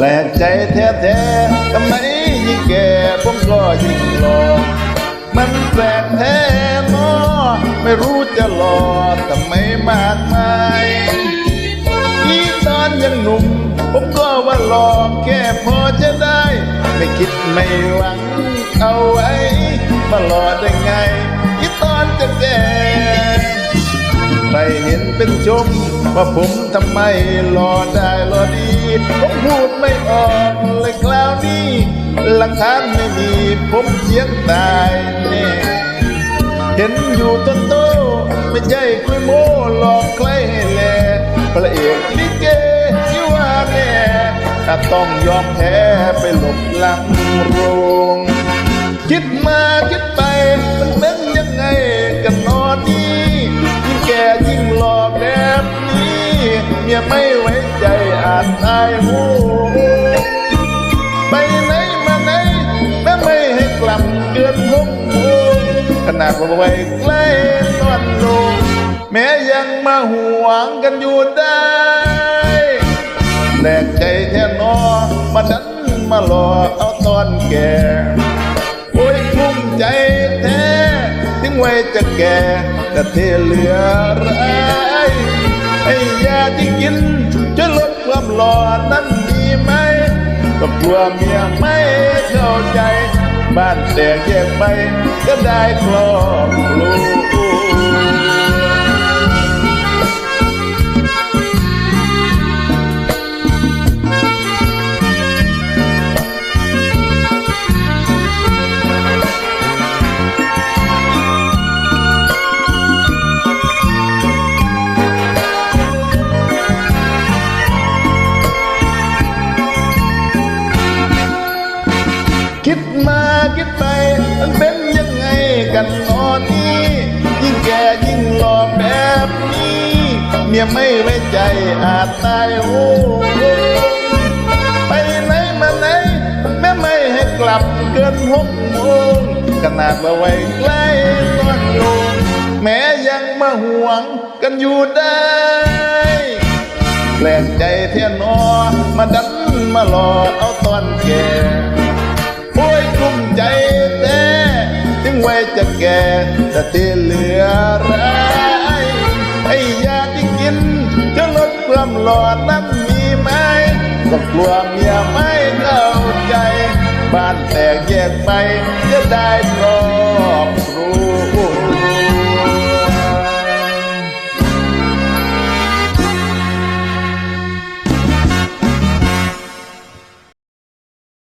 และใจแท้ๆทำไมยิ่งแก่ผมก็ยิ่งหลอมันแปลกแท้เนาะไม่รู้จะหลอทำไมมากมายอีตอนยังหนุ่ม ผมก็ว่าหลอกแค่พอจะได้ ไม่คิดไม่หวังเอาไว้มาหลอได้ไงอีตอนจะแก่ใครเห็นเป็นชม ว่าผมทำไมหลอได้หลอดี ผมพูดไม่ออกเลยคราวนี้ หลักฐานไม่มีผมเสียงตายแน่เห็นอยู่ต้นโต ไม่ใช่คุยโม้หลอกใครให้แลพระเอกลิเกที่ว่าแน่ถ้าต้องยอมแพ้ไปหลบหลังโรง คิดมาคิดไปมันเป็น เมียไม่ไว้ใจอาจตายหงไปไหนมาไหนแม่ไม่ให้กลับเกินหกโมงขนาดว่าไว้ใกล้ตอนลงแม้ยังมาห่วงกันอยู่ได้แหลกใจแท้นอมาดันมาหลอกเอาตอนแก่โอ้ยคุ้มใจแท้ถึงไว้จะแก่แต่เทเหลือร้า วเมียไม่เข้าใจ บ้านแตกแยกไปก็ได้ครอบครัว คิดไปมันเป็นยังไงกันนอนนี้ยิ่งแก่ยิ่งหล่อแบบนี้ เมียไม่ไว้ใจอาจตายโอ้โหไปไหนมาไหนแม่ไม่ให้กลับเกินหกโมงขนาดว่าไว้ใกล้ตอนลงแม้ยังมาห่วงกันอยู่ได้แปลกใจเท่นอมาดันมาหลอ แก่แต่ที่เหลือร้ายไอ้ยาที่กินจะลดความหลอนนั้นมีไหมก็กลัวเมียไม่เข้าใจ บ้านแตกแยกไปจะได้รอ